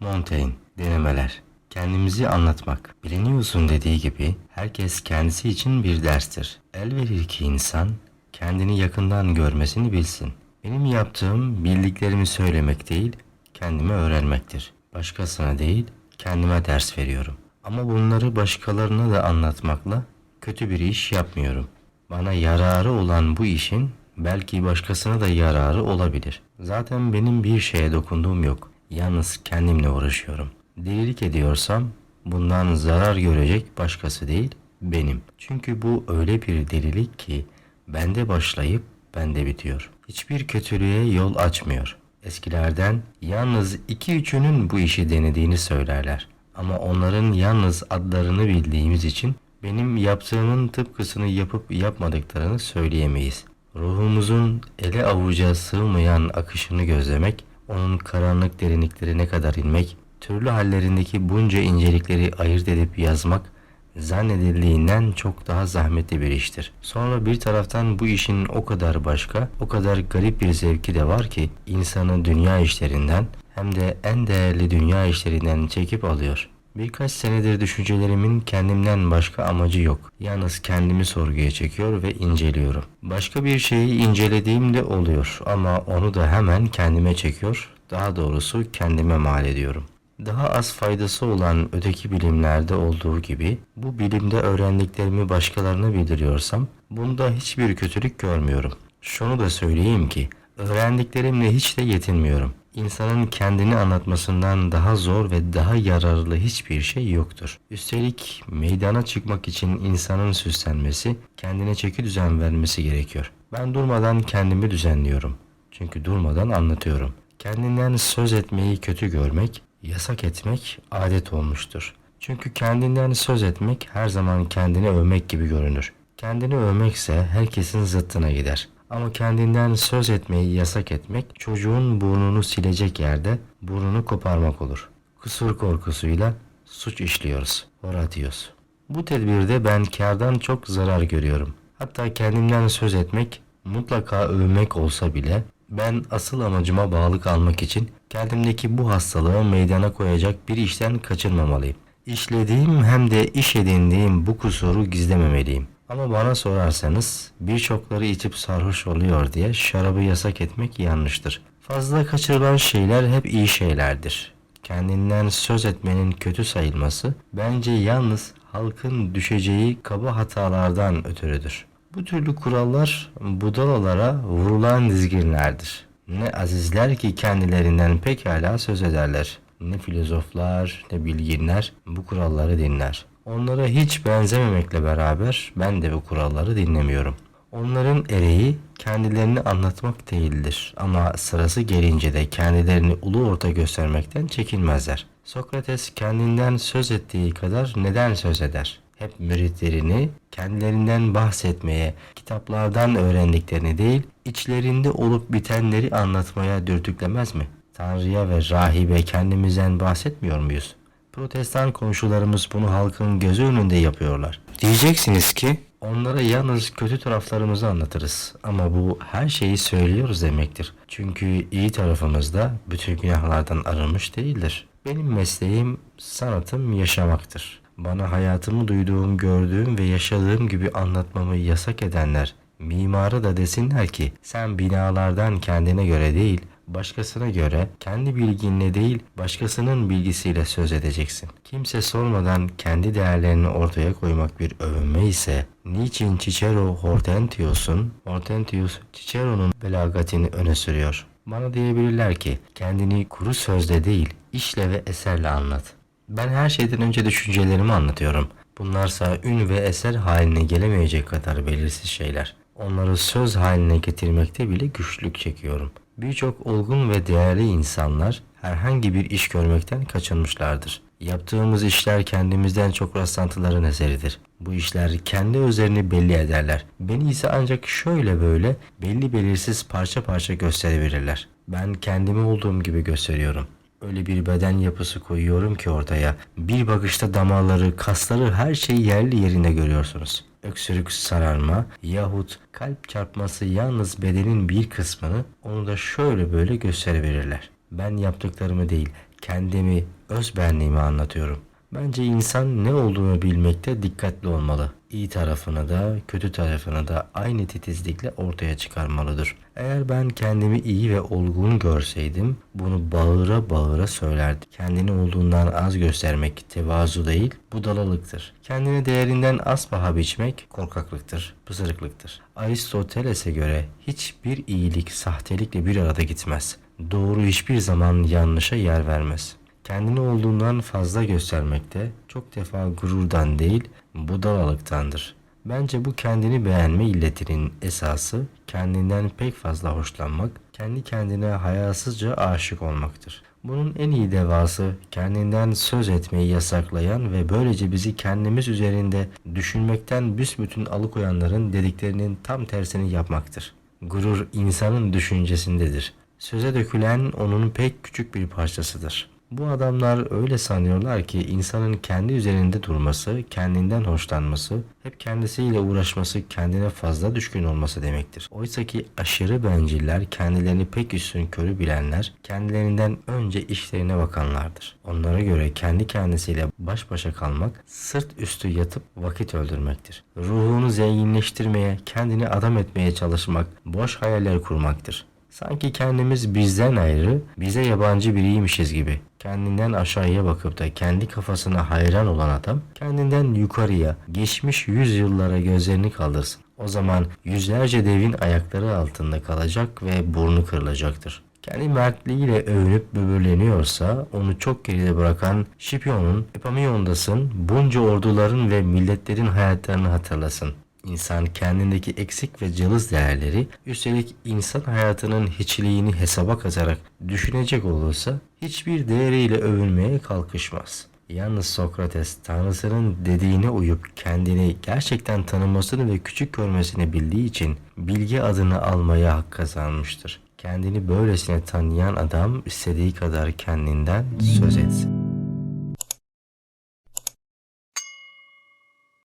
Montaigne, denemeler. Kendimizi anlatmak. Bileniyorsun dediği gibi herkes kendisi için bir derstir. El verir ki insan kendini yakından görmesini bilsin. Benim yaptığım bildiklerimi söylemek değil, kendime öğrenmektir. Başkasına değil, kendime ders veriyorum. Ama bunları başkalarına da anlatmakla kötü bir iş yapmıyorum. Bana yararı olan bu işin belki başkasına da yararı olabilir. Zaten benim bir şeye dokunduğum yok. Yalnız kendimle uğraşıyorum. Delilik ediyorsam bundan zarar görecek başkası değil benim. Çünkü bu öyle bir delilik ki bende başlayıp bende bitiyor. Hiçbir kötülüğe yol açmıyor. Eskilerden yalnız iki üçünün bu işi denediğini söylerler. Ama onların yalnız adlarını bildiğimiz için benim yaptığımın tıpkısını yapıp yapmadıklarını söyleyemeyiz. Ruhumuzun ele avuca sığmayan akışını gözlemek, onun karanlık derinliklerine kadar inmek, türlü hallerindeki bunca incelikleri ayırt edip yazmak, zannedildiğinden çok daha zahmetli bir iştir. Sonra bir taraftan bu işin o kadar başka, o kadar garip bir zevki de var ki insanı dünya işlerinden hem de en değerli dünya işlerinden çekip alıyor. Birkaç senedir düşüncelerimin kendimden başka amacı yok. Yalnız kendimi sorguya çekiyor ve inceliyorum. Başka bir şeyi incelediğim de oluyor ama onu da hemen kendime çekiyor. Daha doğrusu kendime mal ediyorum. Daha az faydası olan öteki bilimlerde olduğu gibi bu bilimde öğrendiklerimi başkalarına bildiriyorsam bunda hiçbir kötülük görmüyorum. Şunu da söyleyeyim ki öğrendiklerimle hiç de yetinmiyorum. İnsanın kendini anlatmasından daha zor ve daha yararlı hiçbir şey yoktur. Üstelik meydana çıkmak için insanın süslenmesi, kendine çeki düzen vermesi gerekiyor. Ben durmadan kendimi düzenliyorum. Çünkü durmadan anlatıyorum. Kendinden söz etmeyi kötü görmek, yasak etmek adet olmuştur. Çünkü kendinden söz etmek her zaman kendini övmek gibi görünür. Kendini övmekse herkesin zıttına gider. Ama kendinden söz etmeyi yasak etmek çocuğun burnunu silecek yerde burnunu koparmak olur. Kusur korkusuyla suç işliyoruz. Horatius. Bu tedbirde ben kardan çok zarar görüyorum. Hatta kendimden söz etmek, mutlaka övmek olsa bile ben asıl amacıma bağlı kalmak için kendimdeki bu hastalığı meydana koyacak bir işten kaçınmamalıyım. İşlediğim hem de iş edindiğim bu kusuru gizlememeliyim. Ama bana sorarsanız birçokları içip sarhoş oluyor diye şarabı yasak etmek yanlıştır. Fazla kaçırılan şeyler hep iyi şeylerdir. Kendinden söz etmenin kötü sayılması bence yalnız halkın düşeceği kaba hatalardan ötürüdür. Bu türlü kurallar budalalara vurulan dizginlerdir. Ne azizler ki kendilerinden pekala söz ederler. Ne filozoflar ne bilginler bu kuralları dinler. Onlara hiç benzememekle beraber ben de bu kuralları dinlemiyorum. Onların ereği kendilerini anlatmak değildir ama sırası gelince de kendilerini ulu orta göstermekten çekinmezler. Sokrates kendinden söz ettiği kadar neden söz eder? Hep müritlerini kendilerinden bahsetmeye, kitaplardan öğrendiklerini değil, içlerinde olup bitenleri anlatmaya dürtüklemez mi? Tanrı'ya ve rahibe kendimizden bahsetmiyor muyuz? Protestan komşularımız bunu halkın gözü önünde yapıyorlar. Diyeceksiniz ki onlara yalnız kötü taraflarımızı anlatırız ama bu her şeyi söylüyoruz demektir. Çünkü iyi tarafımızda bütün günahlardan arınmış değildir. Benim mesleğim sanatım yaşamaktır. Bana hayatımı duyduğum, gördüğüm ve yaşadığım gibi anlatmamı yasak edenler Mimarı da desinler ki sen binalardan kendine göre değil başkasına göre kendi bilginle değil başkasının bilgisiyle söz edeceksin. Kimse sormadan kendi değerlerini ortaya koymak bir övünme ise niçin Cicero Hortensius'un Hortensius Cicero'nun belagatini öne sürüyor? Bana diyebilirler ki kendini kuru sözle değil işle ve eserle anlat. Ben her şeyden önce düşüncelerimi anlatıyorum. Bunlarsa ün ve eser haline gelemeyecek kadar belirsiz şeyler. Onları söz haline getirmekte bile güçlük çekiyorum. Birçok olgun ve değerli insanlar herhangi bir iş görmekten kaçınmışlardır. Yaptığımız işler kendimizden çok rastlantıların eseridir. Bu işler kendi özelini belli ederler. Beni ise ancak şöyle böyle belli belirsiz parça parça gösterebilirler. Ben kendimi olduğum gibi gösteriyorum. Öyle bir beden yapısı koyuyorum ki ortaya. Bir bakışta damarları, kasları her şeyi yerli yerinde görüyorsunuz. Öksürük, sararma yahut kalp çarpması yalnız bedenin bir kısmını onu da şöyle böyle gösteriverirler. Ben yaptıklarımı değil, kendimi, öz benliğimi anlatıyorum. Bence insan ne olduğunu bilmekte dikkatli olmalı. İyi tarafını da kötü tarafını da aynı titizlikle ortaya çıkarmalıdır. Eğer ben kendimi iyi ve olgun görseydim bunu bağıra bağıra söylerdim. Kendini olduğundan az göstermek tevazu değil budalalıktır. Kendini değerinden az paha biçmek korkaklıktır, pısırıklıktır. Aristoteles'e göre hiçbir iyilik sahtelikle bir arada gitmez. Doğru hiçbir zaman yanlışa yer vermez. Kendini olduğundan fazla göstermekte çok defa gururdan değil budalalıktandır. Bence bu kendini beğenme illetinin esası kendinden pek fazla hoşlanmak, kendi kendine hayasızca aşık olmaktır. Bunun en iyi devası kendinden söz etmeyi yasaklayan ve böylece bizi kendimiz üzerinde düşünmekten büsbütün alıkoyanların dediklerinin tam tersini yapmaktır. Gurur insanın düşüncesindedir. Söze dökülen onun pek küçük bir parçasıdır. Bu adamlar öyle sanıyorlar ki insanın kendi üzerinde durması, kendinden hoşlanması, hep kendisiyle uğraşması, kendine fazla düşkün olması demektir. Oysa ki aşırı benciller, kendilerini pek üstün körü bilenler, kendilerinden önce işlerine bakanlardır. Onlara göre kendi kendisiyle baş başa kalmak, sırt üstü yatıp vakit öldürmektir. Ruhunu zenginleştirmeye, kendini adam etmeye çalışmak, boş hayaller kurmaktır. Sanki kendimiz bizden ayrı, bize yabancı biriymişiz gibi. Kendinden aşağıya bakıp da kendi kafasına hayran olan adam, kendinden yukarıya, geçmiş yüzyıllara gözlerini kaldırsın. O zaman yüzlerce devin ayakları altında kalacak ve burnu kırılacaktır. Kendi mertliğiyle övünüp böbürleniyorsa onu çok geride bırakan Şipion'un, Epamiyondas'ın, bunca orduların ve milletlerin hayatlarını hatırlasın. İnsan kendindeki eksik ve cılız değerleri üstelik insan hayatının hiçliğini hesaba katarak düşünecek olursa hiçbir değeriyle övünmeye kalkışmaz. Yalnız Sokrates tanrısının dediğine uyup kendini gerçekten tanımasını ve küçük görmesini bildiği için bilgi adını almaya hak kazanmıştır. Kendini böylesine tanıyan adam istediği kadar kendinden söz etsin.